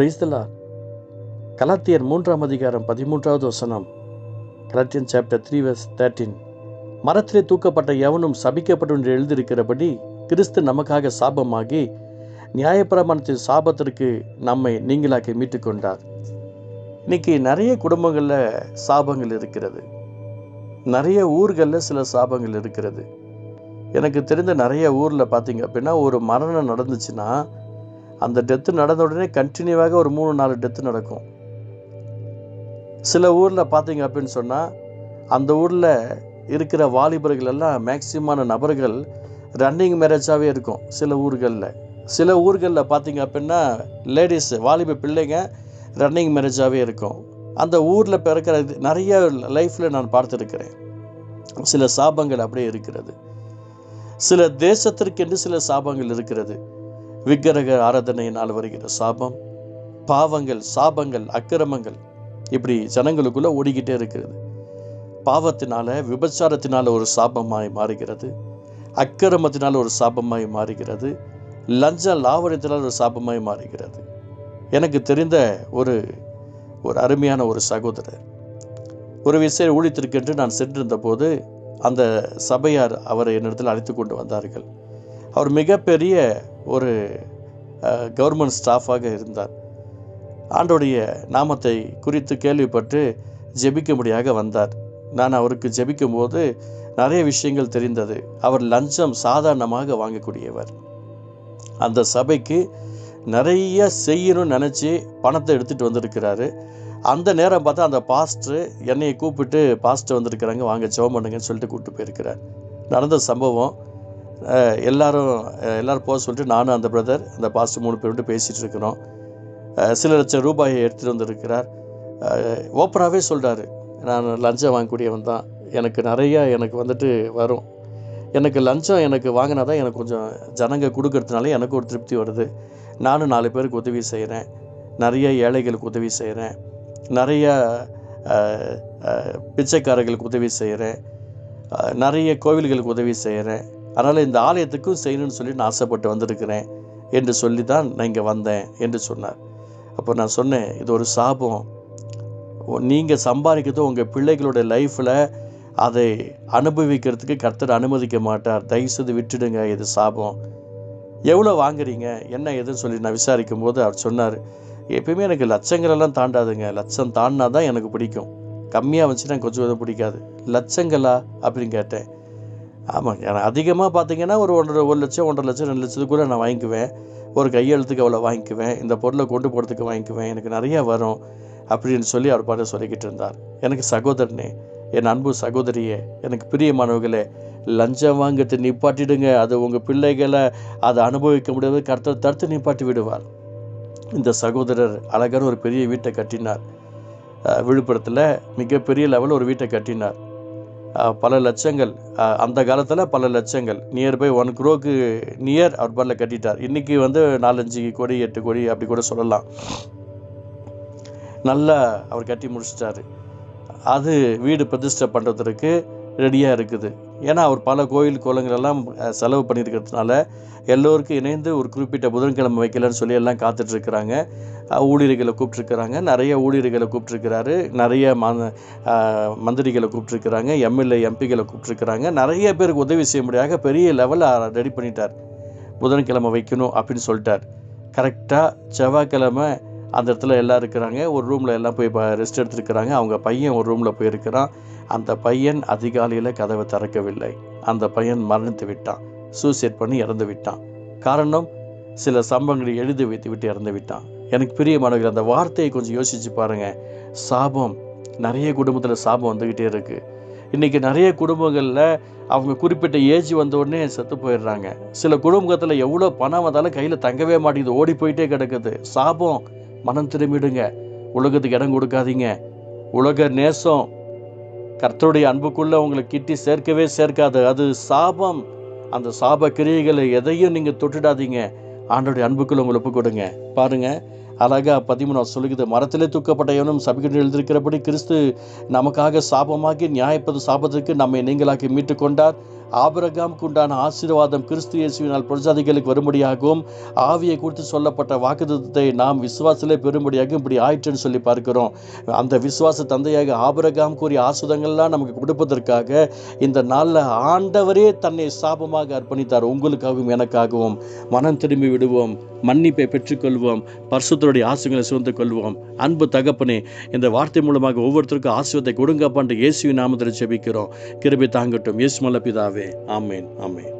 பிரைஸ்தலா கலாத்தியர் மூன்றாம் அதிகாரம் பதிமூன்றாவது வசனம். Galatian chapter three verse thirteen மரத்திலே தூக்கப்பட்ட எவனும் சபிக்கப்படும் என்று எழுதியிருக்கிறபடி கிறிஸ்து நமக்காக சாபமாகி நியாயப்பிரமாணத்தின் சாபத்திற்கு நம்மை நீங்களாக்கி மீட்டுக்கொண்டார். இன்னைக்கு நிறைய குடும்பங்களில் சாபங்கள் இருக்கிறது. நிறைய ஊர்களில் சில சாபங்கள் இருக்கிறது. எனக்கு தெரிந்த நிறைய ஊரில் பார்த்தீங்க அப்படின்னா ஒரு மரணம் நடந்துச்சுன்னா அந்த டெத்து நடந்த உடனே கண்டினியூவாக ஒரு மூணு நாலு டெத்து நடக்கும். சில ஊரில் பார்த்தீங்க அப்படின்னு சொன்னால் அந்த ஊரில் இருக்கிற வாலிபர்கள் எல்லாம் மேக்சிமான நபர்கள் ரன்னிங் மேரேஜாகவே இருக்கும் சில ஊர்களில். சில ஊர்களில் பார்த்தீங்க அப்படின்னா லேடிஸ் வாலிப பிள்ளைங்க ரன்னிங் மேரேஜாகவே இருக்கும். அந்த ஊரில் பிறக்கிற நிறைய லைஃப்பில் நான் பார்த்துருக்கிறேன். சில சாபங்கள் அப்படியே இருக்கிறது. சில தேசத்திற்கென்று சில சாபங்கள் இருக்கிறது. விக்கிரக ஆராதனையினால் வருகிற சாபம் பாவங்கள் சாபங்கள் அக்கிரமங்கள் இப்படி ஜனங்களுக்குள்ள ஓடிக்கிட்டே இருக்கிறது. பாவத்தினால விபச்சாரத்தினால ஒரு சாபமாய் மாறுகிறது. அக்கிரமத்தினால ஒரு சாபமாய் மாறுகிறது. லஞ்ச லாவணத்தினால் ஒரு சாபமாய் மாறுகிறது. எனக்கு தெரிந்த ஒரு ஒரு அருமையான ஒரு சகோதரர். ஒரு விஷயம் ஊழித்திருக்கென்று நான் சென்றிருந்த போது அந்த சபையார் அவரை என்னிடத்தில் அழைத்து கொண்டு வந்தார்கள். அவர் மிகப்பெரிய ஒரு கவர்மெண்ட் ஸ்டாஃபாக இருந்தார். ஆண்டோடைய நாமத்தை குறித்து கேள்விப்பட்டு ஜெபிக்கும்படியாக வந்தார். நான் அவருக்கு ஜெபிக்கும் போது நிறைய விஷயங்கள் தெரிந்தது. அவர் லஞ்சம் சாதாரணமாக வாங்கக்கூடியவர். அந்த சபைக்கு நிறைய செய்யணும்னு நினச்சி பணத்தை எடுத்துகிட்டு வந்திருக்கிறாரு. அந்த நேரம் பார்த்தா அந்த பாஸ்டர் என்னையை கூப்பிட்டு பாஸ்டர் வந்திருக்கிறாங்க வாங்க ஜெபம் பண்ணுங்கன்னு சொல்லிட்டு கூப்பிட்டு போயிருக்கிறார். நடந்த சம்பவம் எல்லாரும் எல்லோரும் போக சொல்லிட்டு நானும் அந்த பிரதர் அந்த பாஸ்டர் மூணு பேர் மட்டும் பேசிகிட்டு இருக்கிறோம் சில லட்சம் ரூபாயை எடுத்துகிட்டு வந்திருக்கிறார். ஓப்பனாகவே சொல்கிறாரு நான் லஞ்சம் வாங்கக்கூடியவன் தான். எனக்கு நிறையா எனக்கு வந்துட்டு வரும். எனக்கு லஞ்சம் எனக்கு வாங்கினா தான் எனக்கு கொஞ்சம் ஜனங்க கொடுக்கறதுனால எனக்கு ஒரு திருப்தி வருது. நானும் நாலு பேருக்கு உதவி செய்கிறேன் நிறைய ஏழைகளுக்கு உதவி செய்கிறேன் நிறைய பிச்சைக்காரர்களுக்கு உதவி செய்கிறேன் நிறைய கோவில்களுக்கு உதவி செய்கிறேன் அதனால் இந்த ஆலயத்துக்கும் செய்யணும்னு சொல்லி நான் ஆசைப்பட்டு வந்திருக்கிறேன் என்று சொல்லி தான் நான் இங்கே வந்தேன் என்று சொன்னார். அப்போ நான் சொன்னேன் இது ஒரு சாபம். நீங்கள் சம்பாதிக்கிறது உங்கள் பிள்ளைகளோட லைஃப்பில் அதை அனுபவிக்கிறதுக்கு கர்த்தர் அனுமதிக்க மாட்டார். தயவுசெய்து விட்டுடுங்க இது சாபம். எவ்வளோ வாங்குறீங்க? என்ன ஏதுன்னு சொல்லி நான் விசாரிக்கும் போது அவர் சொன்னார் எப்பயுமே எனக்கு லட்சங்களெல்லாம் தாண்டாதுங்க. லட்சம் தாண்டினா தான் எனக்கு பிடிக்கும். கம்மியாக வந்துச்சுன்னா கொஞ்சம் எதுவும் பிடிக்காது. லட்சங்களா? அப்படின்னு கேட்டேன். ஆமாம் நான் அதிகமாக பார்த்தீங்கன்னா ஒரு ஒன்றரை ஒரு லட்சம் ஒன்றரை லட்சம் ரெண்டு லட்சத்துக்கு கூட நான் வாங்கிக்குவேன். ஒரு கையெழுத்துக்கு அவ்வளோ வாங்கிக்குவேன். இந்த பொருளை கொண்டு போகிறதுக்கு வாங்கிக்குவேன். எனக்கு நிறையா வரும் அப்படின்னு சொல்லி அவர் பாட்டு சொல்லிக்கிட்டு இருந்தார். எனக்கு சகோதரனே என் அன்பு சகோதரியே எனக்கு பிரியமானவர்களே லஞ்சம் வாங்கிறது நிப்பாட்டிடுங்க. அது உங்கள் பிள்ளைகளை அதை அனுபவிக்க முடியாது. கர்த்தர் தடுத்து நிப்பாட்டி விடுவார். இந்த சகோதரர் அழகான ஒரு பெரிய வீட்டை கட்டினார். விழுப்புரத்தில் மிகப்பெரிய லெவலில் ஒரு வீட்டை கட்டினார். பல லட்சங்கள். அந்த காலத்தில் பல லட்சங்கள். நியர்பை ஒன் குரோக்கு நியர் அவர் பாட்டில் கட்டிட்டார். இன்றைக்கி வந்து நாலஞ்சு கோடி எட்டு கோடி அப்படி கூட சொல்லலாம். நல்லா அவர் கட்டி முடிச்சிட்டாரு. அது வீடு பிரதிஷ்டை பண்ணுறதுக்கு ரெடியாக இருக்குது. ஏன்னா அவர் பல கோயில் கோலங்கள் எல்லாம் செலவு பண்ணியிருக்கிறதுனால எல்லோருக்கும் இணைந்து ஒரு குறிப்பிட்ட புதன்கிழமை வைக்கலன்னு சொல்லி எல்லாம் காத்துட்ருக்குறாங்க. ஊழியர்களை கூப்பிட்ருக்குறாங்க. நிறைய ஊழியர்களை கூப்பிட்ருக்கிறாரு. நிறைய ம மந்திரிகளை கூப்பிட்ருக்குறாங்க. எம்எல்ஏ எம்பிகளை கூப்பிட்ருக்குறாங்க. நிறைய பேருக்கு உதவி செய்ய முடியாத பெரிய லெவலில் ரெடி பண்ணிட்டார். புதன்கிழமை வைக்கணும் அப்படின்னு சொல்லிட்டார். கரெக்டாக செவ்வாய்க்கிழமை அந்த இடத்துல எல்லாம் இருக்கிறாங்க. ஒரு ரூமில் எல்லாம் போய் ரெஸ்ட் எடுத்துருக்கிறாங்க. அவங்க பையன் ஒரு ரூமில் போயிருக்கிறான். அந்த பையன் அதிகாலையில் கதவை திறக்கவில்லை. அந்த பையன் மரணித்து விட்டான். சூசைட் பண்ணி இறந்து விட்டான். காரணம் சில சம்பவங்களை எழுதி வைத்து விட்டு இறந்து விட்டான். எனக்கு பிரியமானவர்கள் அந்த வார்த்தையை கொஞ்சம் யோசிச்சு பாருங்கள் சாபம். நிறைய குடும்பத்தில் சாபம் வந்துக்கிட்டே இருக்குது இன்றைக்கி நிறைய குடும்பங்களில் அவங்க குறிப்பிட்ட ஏஜ் வந்த உடனே செத்து போயிடுறாங்க. சில குடும்பத்தில் எவ்வளோ பணம் வந்தாலும் கையில் தங்கவே மாட்டேங்குது. ஓடி போயிட்டே கிடக்குது. சாபம். மனம் திரும்பிடுங்க. உலகத்துக்கு இடம் கொடுக்காதீங்க. உலக நேசம் கர்த்தருடைய அன்புக்குள்ளே உங்களை கிட்டி சேர்க்கவே சேர்க்காது. அது சாபம். அந்த சாப கிரியைகளை எதையும் நீங்கள் தொட்டுடாதீங்க. ஆண்டோடைய அன்புக்குள்ளே உங்களை ஒப்பு கொடுங்க. பாருங்கள் அழகா பதிமூணா சொல்லுகிறது மரத்திலே தூக்கப்பட்ட எவனும் சபைக்கு எழுதியிருக்கிறபடி கிறிஸ்து நமக்காக சாபமாக்கி நியாயப்பது சாபத்திற்கு நம்மை நீங்களாக்கி மீட்டு கொண்டார் ஆபரகாமுக்கு உண்டான ஆசீர்வாதம் கிறிஸ்து இயேசுவினால் பிரஜாதிகளுக்கு வரும்படியாகவும் ஆவியை குறித்து சொல்லப்பட்ட வாக்குத்தத்தை நாம் விசுவாசத்திலே பெறும்படியாக இப்படி ஆயிற்றுன்னு சொல்லி பார்க்கிறோம். அந்த விசுவாச தந்தையாக ஆபரகாம் கூறிய ஆசுதங்கள்லாம் நமக்கு கொடுப்பதற்காக இந்த நாளில் ஆண்டவரே தன்னை சாபமாக அர்ப்பணித்தார். உங்களுக்காகவும் எனக்காகவும் மனம் திரும்பி விடுவோம். மன்னிப்பை பெற்றுக்கொள்வோம். பரிசுத்தருடைய ஆசுகளை சுமந்து கொள்வோம். அன்பு தகப்பனே இந்த வார்த்தை மூலமாக ஒவ்வொருத்தருக்கும் ஆசிரியத்தை கொடுங்கப்பான்ட்டு இயேசுவின் நாமத்தில் செபிக்கிறோம் கிருபி தாங்கட்டும். இயேசு மல்லபிதாவே ஆமேன் ஆமேன்.